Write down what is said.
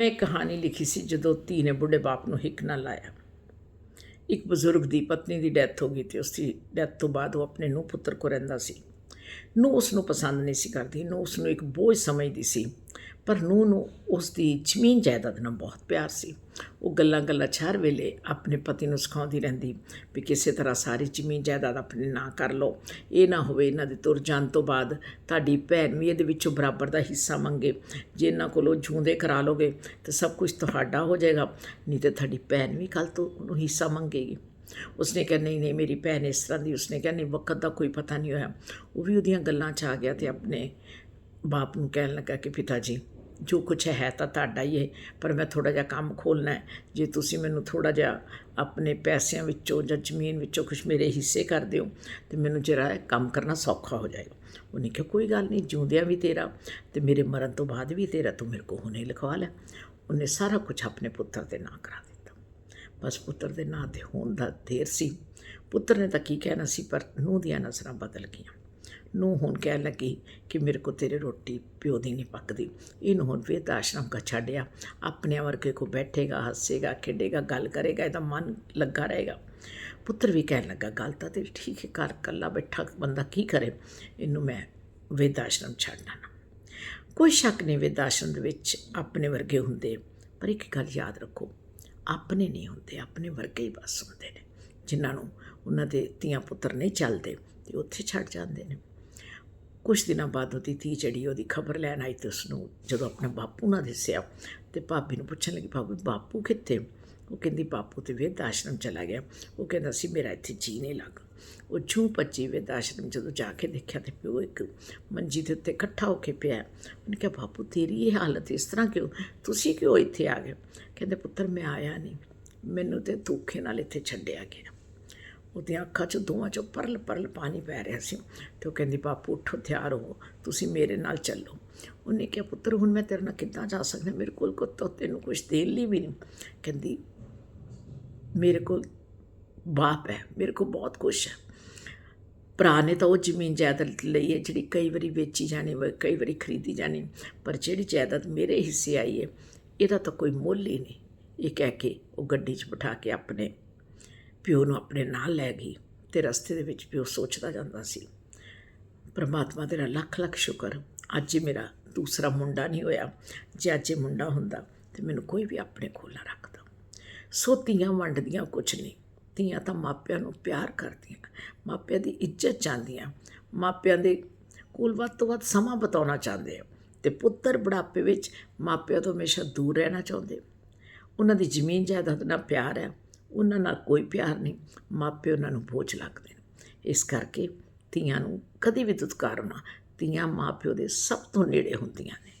ਮੈਂ ਇੱਕ ਕਹਾਣੀ ਲਿਖੀ ਸੀ ਜਦੋਂ ਧੀ ਨੇ ਬੁੱਢੇ ਬਾਪ ਨੂੰ ਹਿੱਕ ਨਾ ਲਾਇਆ। ਇੱਕ ਬਜ਼ੁਰਗ ਦੀ ਪਤਨੀ ਦੀ ਡੈਥ ਹੋ ਗਈ ਤੇ ਉਸ ਦੀ ਡੈਥ ਤੋਂ ਬਾਅਦ ਉਹ ਆਪਣੇ ਨੂੰ ਪੁੱਤਰ ਕੋ ਰਹਿੰਦਾ ਸੀ। ਨੂੰ ਉਸ ਨੂੰ ਪਸੰਦ ਨਹੀਂ ਸੀ ਕਰਦੀ। ਨੂੰ ਉਸ ਨੂੰ ਇੱਕ ਬੋਝ ਸਮਝਦੀ ਸੀ ਪਰ ਨੂੰ ਨੂੰ ਉਸ ਦੀ ਜ਼ਮੀਨ ਜਾਇਦਾਦ ਨਾਲ ਬਹੁਤ ਪਿਆਰ ਸੀ। ਉਹ ਗੱਲਾਂ ਗੱਲਾਂ 'ਚ ਹਰ ਵੇਲੇ ਆਪਣੇ ਪਤੀ ਨੂੰ ਸਿਖਾਉਂਦੀ ਰਹਿੰਦੀ ਵੀ ਕਿਸੇ ਤਰ੍ਹਾਂ ਸਾਰੀ ਜ਼ਮੀਨ ਜਾਇਦਾਦ ਆਪਣੇ ਨਾਂ ਕਰ ਲਓ। ਇਹ ਨਾ ਹੋਵੇ ਇਹਨਾਂ ਦੇ ਤੁਰ ਜਾਣ ਤੋਂ ਬਾਅਦ ਤੁਹਾਡੀ ਭੈਣ ਵੀ ਇਹਦੇ ਵਿੱਚੋਂ ਬਰਾਬਰ ਦਾ ਹਿੱਸਾ ਮੰਗੇ। ਜੇ ਇਹਨਾਂ ਕੋਲੋਂ ਜੂੰਦੇ ਕਰਾ ਲੋਗੇ ਤਾਂ ਸਭ ਕੁਝ ਤੁਹਾਡਾ ਹੋ ਜਾਏਗਾ, ਨਹੀਂ ਤੇ ਤੁਹਾਡੀ ਭੈਣ ਵੀ ਕੱਲ ਤੋਂ ਉਹਨੂੰ ਹਿੱਸਾ ਮੰਗੇਗੀ। ਉਸਨੇ ਕਿਹਾ, ਨਹੀਂ ਨਹੀਂ, ਮੇਰੀ ਭੈਣ ਇਸ ਤਰ੍ਹਾਂ ਦੀ, ਉਸਨੇ ਕਿਹਾ, ਨਹੀਂ, ਵਕਤ ਦਾ ਕੋਈ ਪਤਾ ਨਹੀਂ ਹੋਇਆ। ਉਹ ਵੀ ਉਹਦੀਆਂ ਗੱਲਾਂ 'ਚ ਆ ਗਿਆ ਤੇ ਆਪਣੇ ਬਾਪ ਨੂੰ ਕਹਿਣ ਲੱਗਾ ਕਿ ਪਿਤਾ ਜੀ, ਜੋ ਕੁਛ ਹੈ ਤਾਂ ਤੁਹਾਡਾ ਹੀ ਹੈ, ਪਰ ਮੈਂ ਥੋੜਾ ਜਿਹਾ ਕੰਮ ਖੋਲਣਾ ਹੈ। ਜੇ ਤੁਸੀਂ ਮੈਨੂੰ ਥੋੜਾ ਜਿਹਾ ਆਪਣੇ ਪੈਸਿਆਂ ਵਿੱਚੋਂ ਜਾਂ ਜ਼ਮੀਨ ਵਿੱਚੋਂ ਕੁਝ ਮੇਰੇ ਹਿੱਸੇ ਕਰ ਦਿਓ, ਤੇ ਮੈਨੂੰ ਜਿਹੜਾ ਕੰਮ ਕਰਨਾ ਸੌਖਾ ਹੋ ਜਾਏਗਾ। ਉਹਨੇ ਕਿਹਾ, ਕੋਈ ਗੱਲ ਨਹੀਂ, ਜਿਉਂਦਿਆਂ ਵੀ ਤੇਰਾ ਤੇ ਮੇਰੇ ਮਰਨ ਤੋਂ ਬਾਅਦ ਵੀ ਤੇਰਾ, ਤੂੰ ਮੇਰੇ ਕੋਲ ਹੁਣੇ ਲਿਖਵਾ ਲੈ। ਉਹਨੇ ਸਾਰਾ ਕੁਝ ਆਪਣੇ ਪੁੱਤਰ ਦੇ ਨਾਂ ਕਰਾ ਦਿੱਤਾ। ਬਸ ਪੁੱਤਰ ਦੇ ਨਾਂ ਤੇ ਹੋਣ ਦਾ ਦੇਰ ਸੀ। ਪੁੱਤਰ ਨੇ ਤਾਂ ਕੀ ਕਹਿਣਾ ਸੀ, ਪਰ ਨੂੰਹ ਦੀਆਂ ਨਜ਼ਰਾਂ ਬਦਲ ਗਈਆਂ। ਨੂੰ ਹੁਣ ਕਹਿਣ ਲੱਗੀ ਕਿ ਮੇਰੇ ਕੋ ਤੇਰੇ ਰੋਟੀ ਪਿਓ ਦੀ ਨਹੀਂ ਪੱਕਦੀ। ਇਹਨੂੰ ਹੁਣ ਵੇਦ ਆਸ਼ਰਮ ਕਾ ਛੱਡਿਆ। ਆਪਣੇ ਵਰਗੇ ਕੋ ਬੈਠੇਗਾ, ਹੱਸੇਗਾ, ਖੇਡੇਗਾ, ਗੱਲ ਕਰੇਗਾ, ਇਹਦਾ ਮਨ ਲੱਗਾ ਰਹੇਗਾ। ਪੁੱਤਰ ਵੀ ਕਹਿਣ ਲੱਗਾ, ਗੱਲ ਤਾਂ ਤੇ ਠੀਕ ਹੈ, ਘਰ ਕੱਲਾ ਬੈਠਾ ਬੰਦਾ ਕੀ ਕਰੇ? ਇਹਨੂੰ ਮੈਂ ਵੇਦ ਆਸ਼ਰਮ ਛੱਡਣਾ ਕੋਈ ਸ਼ੱਕ ਨਹੀਂ ਵੇਦ ਆਸ਼ਰਮ ਦੇ ਵਿੱਚ ਆਪਣੇ ਵਰਗੇ ਹੁੰਦੇ। ਪਰ ਇੱਕ ਗੱਲ ਯਾਦ ਰੱਖੋ, ਆਪਣੇ ਨਹੀਂ ਹੁੰਦੇ, ਆਪਣੇ ਵਰਗੇ ਹੀ ਬਸ ਹੁੰਦੇ ਨੇ। ਜਿਨ੍ਹਾਂ ਨੂੰ ਉਹਨਾਂ ਦੇ ਧੀਆਂ ਪੁੱਤਰ ਨਹੀਂ ਚੱਲਦੇ, ਤੇ ਉੱਥੇ ਛੱਡ ਜਾਂਦੇ ਨੇ। ਕੁਝ ਦਿਨਾਂ ਬਾਅਦ ਉਹਦੀ ਧੀ ਜਿਹੜੀ ਉਹਦੀ ਖਬਰ ਲੈਣ ਆਈ ਤੇ ਉਸਨੂੰ ਜਦੋਂ ਆਪਣੇ ਬਾਪੂ ਨਾਲ ਦੱਸਿਆ ਤੇ ਭਾਬੀ ਨੂੰ ਪੁੱਛਣ ਲੱਗੀ ਬਾਪੂ ਬਾਪੂ ਕਿੱਥੇ? ਉਹ ਕਹਿੰਦੀ, ਬਾਪੂ ਤੇ ਵੇਦ ਆਸ਼ਰਮ ਚਲਾ ਗਿਆ। ਉਹ ਕਹਿੰਦਾ ਸੀ ਮੇਰਾ ਇੱਥੇ ਜੀ ਨਹੀਂ ਲੱਗ। ਉਹ ਜੂ ਪੱਚੀ ਵੇਦ ਆਸ਼ਰਮ ਜਦੋਂ ਜਾ ਕੇ ਦੇਖਿਆ ਤੇ ਪਿਓ ਇੱਕ ਮੰਜੀ ਦੇ ਉੱਤੇ ਇਕੱਠਾ ਹੋ ਕੇ ਪਿਆ ਉਹਨੇ ਕਿਹਾ, ਬਾਪੂ, ਤੇਰੀ ਇਹ ਹਾਲਤ ਇਸ ਤਰ੍ਹਾਂ ਕਿਉਂ? ਤੁਸੀਂ ਕਿਉਂ ਇੱਥੇ ਆ ਗਏ? ਕਹਿੰਦੇ, ਪੁੱਤਰ, ਮੈਂ ਆਇਆ ਨਹੀਂ। ਮੈਨੂੰ ਤੇ ਧੋਖੇ ਨਾਲ ਇੱਥੇ ਛੱਡਿਆ ਗਿਆ। ਉਹਦੀਆਂ ਅੱਖਾਂ 'ਚ ਦੋਵਾਂ 'ਚੋਂ ਪਰਲ ਪਰਲ ਪਾਣੀ ਪੈ ਰਿਹਾ ਸੀ। ਤੇ ਉਹ ਕਹਿੰਦੀ, ਬਾਪੂ, ਉੱਠੋ, ਤਿਆਰ ਹੋ। ਤੁਸੀਂ ਮੇਰੇ ਨਾਲ ਚੱਲੋ। ਉਹਨੇ ਕਿਹਾ, ਪੁੱਤਰ, ਹੁਣ ਮੈਂ ਤੇਰੇ ਨਾਲ ਕਿੱਦਾਂ ਜਾ ਸਕਦਾ? ਮੇਰੇ ਕੋਲ ਕੋ ਤਾਂ ਤੈਨੂੰ ਕੁਝ ਦੇਣ ਲਈ ਵੀ ਨਹੀਂ। ਕਹਿੰਦੀ, ਮੇਰੇ ਕੋਲ ਬਾਪ ਹੈ। ਮੇਰੇ ਕੋਲ ਬਹੁਤ ਕੁਝ ਹੈ। ਭਰਾ ਨੇ ਤਾਂ ਉਹ ਜ਼ਮੀਨ ਜਾਇਦਾਦ ਲਈ ਹੈ, ਜਿਹੜੀ ਕਈ ਵਾਰੀ ਵੇਚੀ ਜਾਣੀ, ਵਾ, ਕਈ ਵਾਰੀ ਖਰੀਦੀ ਜਾਣੀ, ਪਰ ਜਿਹੜੀ ਜਾਇਦਾਦ ਮੇਰੇ ਹਿੱਸੇ ਆਈ ਹੈ, ਇਹਦਾ ਤਾਂ ਕੋਈ ਮੁੱਲ ਹੀ ਨਹੀਂ। ਇਹ ਕਹਿ ਕੇ ਉਹ ਗੱਡੀ 'ਚ ਬਿਠਾ ਕੇ ਆਪਣੇ ਪਿਓ ਨੂੰ ਆਪਣੇ ਨਾਲ ਲੈ ਗਈ ਤੇ ਰਸਤੇ ਦੇ ਵਿੱਚ ਪਿਓ ਸੋਚਦਾ ਜਾਂਦਾ ਸੀ, ਪਰਮਾਤਮਾ ਤੇਰਾ ਲੱਖ ਲੱਖ ਸ਼ੁਕਰ, ਅੱਜ ਹੀ ਮੇਰਾ ਦੂਸਰਾ ਮੁੰਡਾ ਨਹੀਂ ਹੋਇਆ, ਜੇ ਅੱਜ ਇਹ ਮੁੰਡਾ ਹੁੰਦਾ ਤੇ ਮੈਨੂੰ ਕੋਈ ਵੀ ਆਪਣੇ ਕੋਲ ਨਾ ਰੱਖਦਾ। ਸੋ ਧੀਆਂ ਵੰਡਦੀਆਂ ਕੁਛ ਨਹੀਂ, ਧੀਆਂ ਤਾਂ ਮਾਪਿਆਂ ਨੂੰ ਪਿਆਰ ਕਰਦੀਆਂ, ਮਾਪਿਆਂ ਦੀ ਇੱਜ਼ਤ ਚਾਹੁੰਦੀਆਂ, ਮਾਪਿਆਂ ਦੇ ਕੋਲ ਵੱਧ ਤੋਂ ਵੱਧ ਸਮਾਂ ਬਿਤਾਉਣਾ ਚਾਹੁੰਦੇ ਆ ਤੇ ਪੁੱਤਰ ਬੁਢਾਪੇ ਵਿੱਚ ਮਾਪਿਆਂ ਤੋਂ ਹਮੇਸ਼ਾ ਦੂਰ ਰਹਿਣਾ ਚਾਹੁੰਦੇ ਉਹਨਾਂ ਦੀ ਜ਼ਮੀਨ ਜਾਇਦਾਦ ਨਾਲ ਪਿਆਰ ਹੈ ਉਹਨਾਂ ਨਾਲ ਕੋਈ ਪਿਆਰ ਨਹੀਂ ਮਾਪੇ ਉਹਨਾਂ ਨੂੰ ਬੋਝ ਲੱਗਦੇ ਨੇ। ਇਸ ਕਰਕੇ ਧੀਆਂ ਨੂੰ ਕਦੇ ਵੀ ਦੁਤਕਾਰੋ ਨਾ, ਧੀਆਂ ਮਾਪਿਓ ਦੇ ਸਭ ਤੋਂ ਨੇੜੇ ਹੁੰਦੀਆਂ ਨੇ।